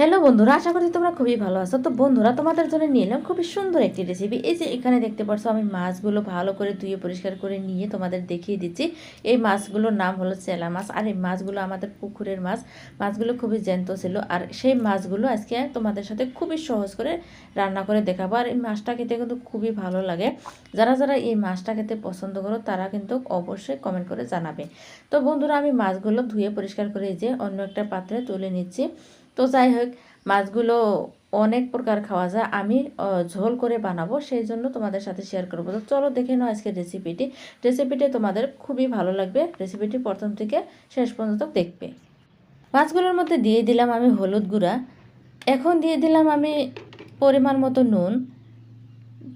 Hello বন্ধুরা, আশা করি তোমরা খুবই ভালো আছো। তো বন্ধুরা, তোমাদের জন্য নিয়ে এলাম খুবই সুন্দর একটি রেসিপি এই যে এখানে দেখতে পাচ্ছ আমি মাছগুলো ভালো করে ধুয়ে পরিষ্কার করে নিয়ে তোমাদের দেখিয়ে দিচ্ছি। এই মাছগুলোর নাম হলো চেলা মাছ। আর এই মাছগুলো আমাদের পুকুরের মাছ। মাছগুলো খুবই জ্যান্ত ছিল। আর সেই মাছগুলো আজকে তোমাদের সাথে খুবই সহজ করে রান্না করে দেখাবো। আর এই মাছটা খেতে কিন্তু খুবই ভালো লাগে। যারা যারা এই মাছটা খেতে পছন্দ করো, তারা কিন্তু অবশ্যই কমেন্ট করে জানাবে। তো বন্ধুরা, আমি মাছগুলো ধুয়ে পরিষ্কার করে যে অন্য একটা পাত্রে তুলে নিচ্ছি। তো যাই হোক, মাছগুলো অনেক প্রকার খাওয়া যায়। আমি ঝোল করে বানাবো, সেই জন্য তোমাদের সাথে শেয়ার করব। তো চলো দেখে নাও আজকের রেসিপিটি রেসিপিটি তোমাদের খুবই ভালো লাগবে। রেসিপিটি প্রথম থেকে শেষ পর্যন্ত দেখবে। মাছগুলোর মধ্যে দিয়ে দিলাম আমি হলুদ গুঁড়া। এখন দিয়ে দিলাম আমি পরিমাণ মতো নুন।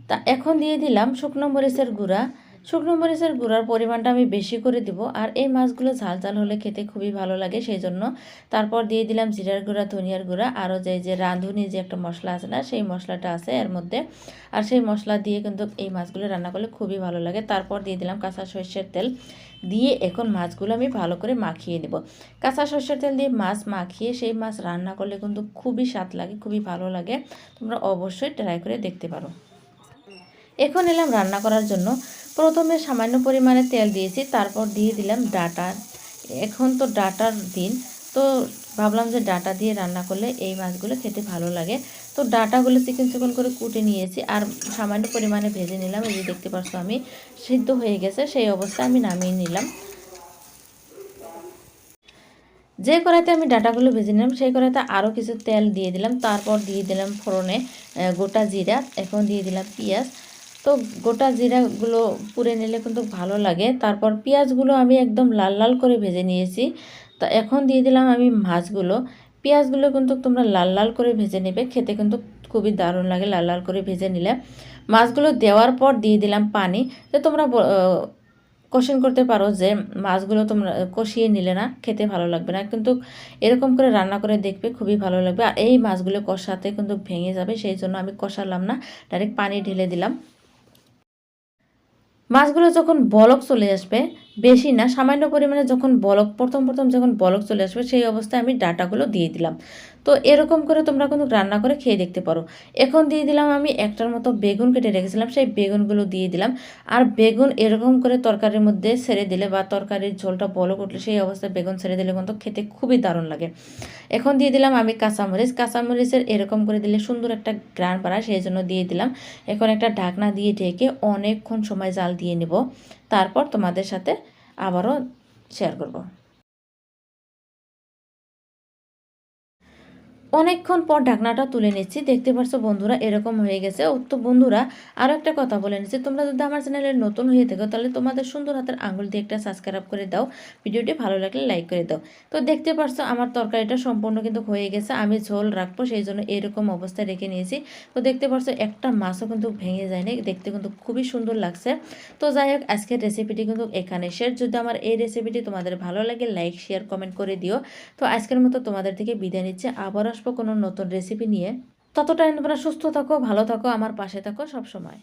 তা, এখন দিয়ে দিলাম শুকনো মরিচের গুঁড়া। শুকনো মরিচের গুঁড়ার পরিমাণটা আমি বেশি করে দিব আর এই মাছগুলো ঝাল ঝাল হলে খেতে খুবই ভালো লাগে, সেই জন্য তারপর দিয়ে দিলাম জিরার গুঁড়া, ধনিয়ার গুঁড়া, আরও যে যে রাঁধুনি যে একটা মশলা আছে না, সেই মশলাটা আছে এর মধ্যে। আর সেই মশলা দিয়ে কিন্তু এই মাছগুলো রান্না করলে খুবই ভালো লাগে। তারপর দিয়ে দিলাম কাঁচা সর্ষের তেল। দিয়ে এখন মাছগুলো আমি ভালো করে মাখিয়ে নেব। কাঁচা সর্ষের তেল দিয়ে মাছ মাখিয়ে সেই মাছ রান্না করলে কিন্তু খুবই স্বাদ লাগে, খুবই ভালো লাগে। তোমরা অবশ্যই ট্রাই করে দেখতে পারো। এখন এলাম রান্না করার জন্য। প্রথমে সামান্য পরিমাণে তেল দিয়েছি, তারপর দিয়ে দিলাম ডাটা। এখন তো ডাটার দিন, তো ভাবলাম যে ডাটা দিয়ে রান্না করলে এই মাছগুলো খেতে ভালো লাগে। তো ডাটাগুলো চিকেন চিকন করে কুটে নিয়েছি, আর সামান্য পরিমাণে ভেজে নিলাম, এই যে দেখতে পাচ্ছ আমি, সিদ্ধ হয়ে গেছে, সেই অবস্থায় আমি নামিয়ে নিলাম। যে কড়াইতে আমি ডাটাগুলো ভেজে নিলাম, সেই কড়াইতে আরও কিছু তেল দিয়ে দিলাম, তারপর দিয়ে দিলাম ফোড়নে গোটা জিরা, এখন দিয়ে দিলাম পেঁয়াজ। তো গোটা জিরাগুলো পুড়ে নিলে কিন্তু ভালো লাগে। তারপর পেঁয়াজগুলো আমি একদম লাল লাল করে ভেজে নিয়েছি। তা এখন দিয়ে দিলাম আমি মাছগুলো। পেঁয়াজগুলো কিন্তু তোমরা লাল লাল করে ভেজে নেবে, খেতে কিন্তু খুবই দারুণ লাগে লাল লাল করে ভেজে নিলে। মাছগুলো দেওয়ার পর দিয়ে দিলাম পানি। তো তোমরা কোশ্চেন করতে পারো যে মাছগুলো তোমরা কষিয়ে নিলে না, খেতে ভালো লাগবে না। কিন্তু এরকম করে রান্না করে দেখবে খুবই ভালো লাগবে। আর এই মাছগুলো কষাতে কিন্তু ভেঙে যাবে, সেই জন্য আমি কষালাম না। ডাইরেক্ট পানি ঢেলে দিলাম। মাছগুলো যখন বলক চলে আসবে, বেশি না, সামান্য পরিমাণে যখন বলক, প্রথম প্রথম যখন বলক চলে আসবে, সেই অবস্থায় আমি ডাটাগুলো দিয়ে দিলাম। তো এরকম করে তোমরা কিন্তু রান্না করে খেয়ে দেখতে পারো। এখন দিয়ে দিলাম আমি একটার মতো বেগুন কেটে রেখেছিলাম, সেই বেগুনগুলো দিয়ে দিলাম। আর বেগুন এরকম করে তরকারির মধ্যে ছেড়ে দিলে বা তরকারির ঝোলটা বলক উঠলে সেই অবস্থায় বেগুন ছেড়ে দিলে কিন্তু খেতে খুবই দারুণ লাগে। এখন দিয়ে দিলাম আমি কাঁচামরিচ। কাঁচামরিচের এরকম করে দিলে সুন্দর একটা গ্রান বাড়ায়, সেই জন্য দিয়ে দিলাম। এখন একটা ঢাকনা দিয়ে ঢেকে অনেকক্ষণ সময় জাল দিয়ে নেব। তারপর তোমাদের সাথে আবারও শেয়ার করব। অনেকক্ষণ পর ঢাকনাটা তুলে নিচ্ছি। দেখতে পাচ্ছ বন্ধুরা, এরকম হয়ে গেছে। তো বন্ধুরা আরও একটা কথা বলে নিচ্ছি। তোমরা যদি আমার চ্যানেলে নতুন হয়ে থাকো, তাহলে তোমাদের সুন্দর হাতের আঙুল দিয়ে একটা সাবস্ক্রাইব করে দাও। ভিডিওটি ভালো লাগলে লাইক করে দাও। তো দেখতে পাচ্ছ আমার তরকারিটা সম্পূর্ণ কিন্তু হয়ে গেছে। আমি ঝোল রাখব, সেই জন্য এরকম অবস্থায় রেখে নিয়েছি। তো দেখতে পাচ্ছ একটা মাছও কিন্তু ভেঙে যায়নি। দেখতে কিন্তু খুবই সুন্দর লাগছে। তো যাই হোক, আজকের রেসিপিটি কিন্তু এখানে শেষ। যদি আমার এই রেসিপিটি তোমাদের ভালো লাগে লাইক শেয়ার কমেন্ট করে দিও। তো আজকের মতো তোমাদের থেকে বিদায় নিচ্ছে। আবার আসব কোনো নতুন রেসিপি নিয়ে। ততটাই তোমরা সুস্থ থাকো, ভালো থাকো, আমার পাশে থাকো সব সময়